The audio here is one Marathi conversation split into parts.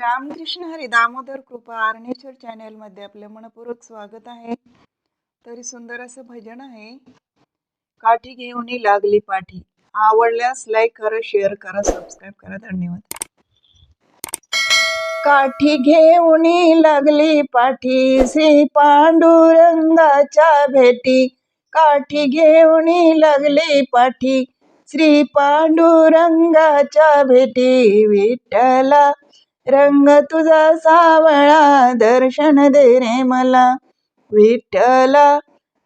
रामकृष्ण हरी दामोदर कृपा आर्नेचर चॅनेलमध्ये आपले मनपूर्वक स्वागत आहे. तरी सुंदर असं भजन आहे. काठी घेऊन लागली पाठी. आवडल्यास लाईक करा शेअर करा सबस्क्राईब करा. धन्यवाद. काठी घेऊन लागली पाठी. श्री पांडुरंगाच्या भेटी. काठी घेऊन लागली पाठी. श्री पांडुरंगाच्या भेटी. विठ्ठला रंग तुझा सावळा दर्शन दे रे मला. विठ्ठला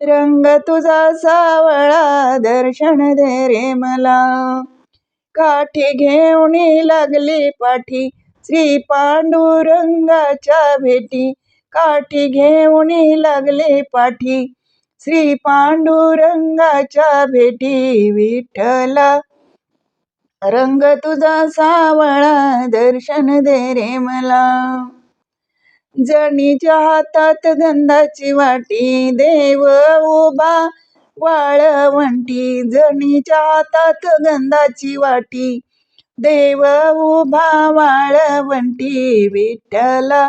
रंग तुझा सावळा दर्शन दे रे मला. काठी घेऊन लागली पाठी श्री पांडुरंगाच्या भेटी. काठी घेऊन लागली पाठी श्री पांडुरंगाच्या भेटी. विठ्ठला रंग तुझा सावळा दर्शन दे रे मला. जणीच्या हातात गंधाची वाटी देव उभा वाळवंटी जणीच्या हातात गंधाची वाटी देव उभा वाळवंटी विठ्ठला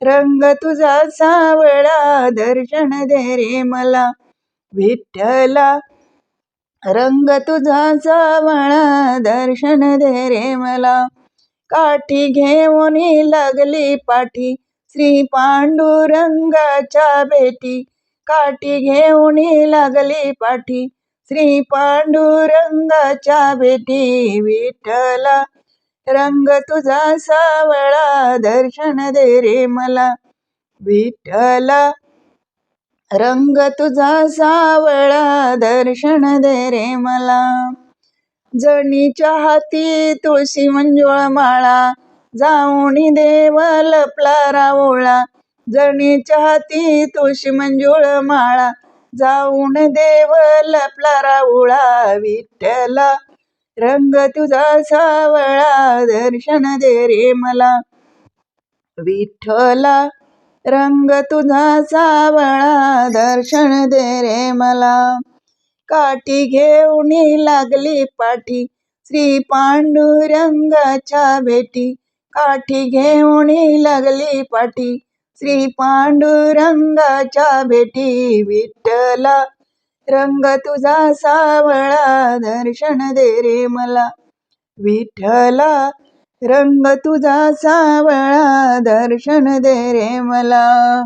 रंग तुझा सावळा दर्शन दे रे मला. विठ्ठला रंग तुझा सावळा दर्शन दे रे मला. काठी घेऊन लागली पाठी श्री पांडुरंगाच्या भेटी. काठी घेऊन लागली पाठी श्री पांडुरंगाच्या भेटी. विठ्ठला रंग तुझा सावळा दर्शन दे रे मला. विठ्ठला रंग तुझा सावळा दर्शन दे रे मला. जणीच्या हाती तुळशी मंजुळ माळा जाऊन देव लपला रावळा. जणीच्या हाती तुळशी मंजुळ माळा जाऊन देव लपला रावळा. विठ्ठला रंग तुझा सावळा दर्शन दे रे मला. विठ्ठला रंग तुझा सावळा दर्शन दे रे मला. काठी घेऊन लागली पाठी श्री पांडुरंगाच्या भेटी. काठी घेऊन लागली पाठी श्री पांडुरंगाच्या भेटी. विठ्ठला रंग तुझा सावळा दर्शन दे रे मला. विठ्ठला रंग तुझा सावळा दर्शन दे रे मला.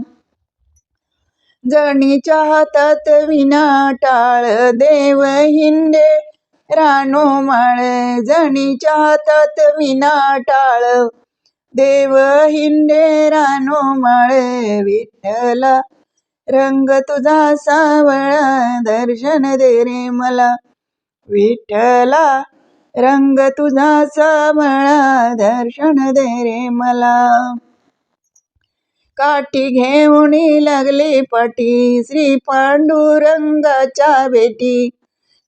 जणीच्या हातात विना टाळ देव हिंडे रानो माळ. जणीच्या हातात विना टाळ देव हिंडे रानो माळ. विठ्ठला रंग तुझा सावळा दर्शन दे रे मला. विठ्ठला रंग तुझा सावळा दर्शन दे रे मला. काठी घेऊन लागली पाठी श्री पांडुरंगाच्या बेटी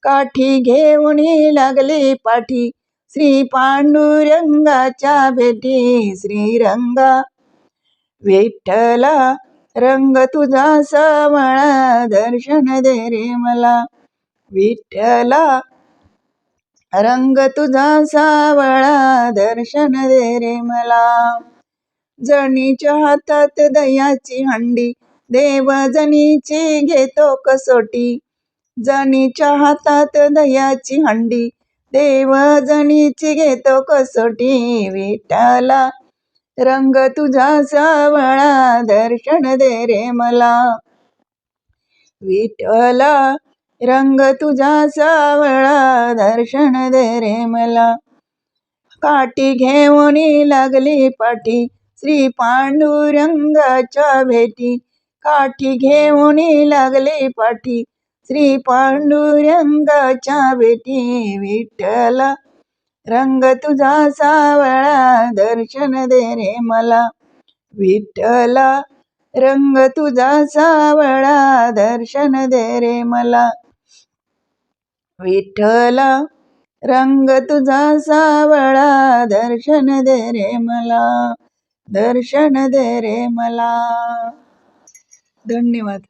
काठी घेऊन लागली पाठी श्री पांडुरंगाच्या बेटी श्रीरंगा विठ्ठला रंग तुझा सावळा दर्शन दे रे मला. विठ्ठला रंग तुझा सावळा दर्शन दे रे मला. जणीच्या हातात दयाची हंडी देव जणीची घेतो कसोटी. जणीच्या हातात दयाची हंडी देव जणीची घेतो कसोटी. विठाला रंग तुझा सावळा दर्शन दे रे मला. विठला रंग तुझा सावळा दर्शन दे रे मला. काठी घेऊन लागली पाठी श्री पांडुरंगाच्या भेटी. काठी घेऊन लागली पाठी श्री पांडुरंगाच्या भेटी. विठ्ठला रंग तुझा सावळा दर्शन दे रे मला. विठ्ठला रंग तुझा सावळा दर्शन दे रे मला. विठ्ठला रंग तुझा सावळा दर्शन दे रे मला दर्शन दे रे मला. धन्यवाद.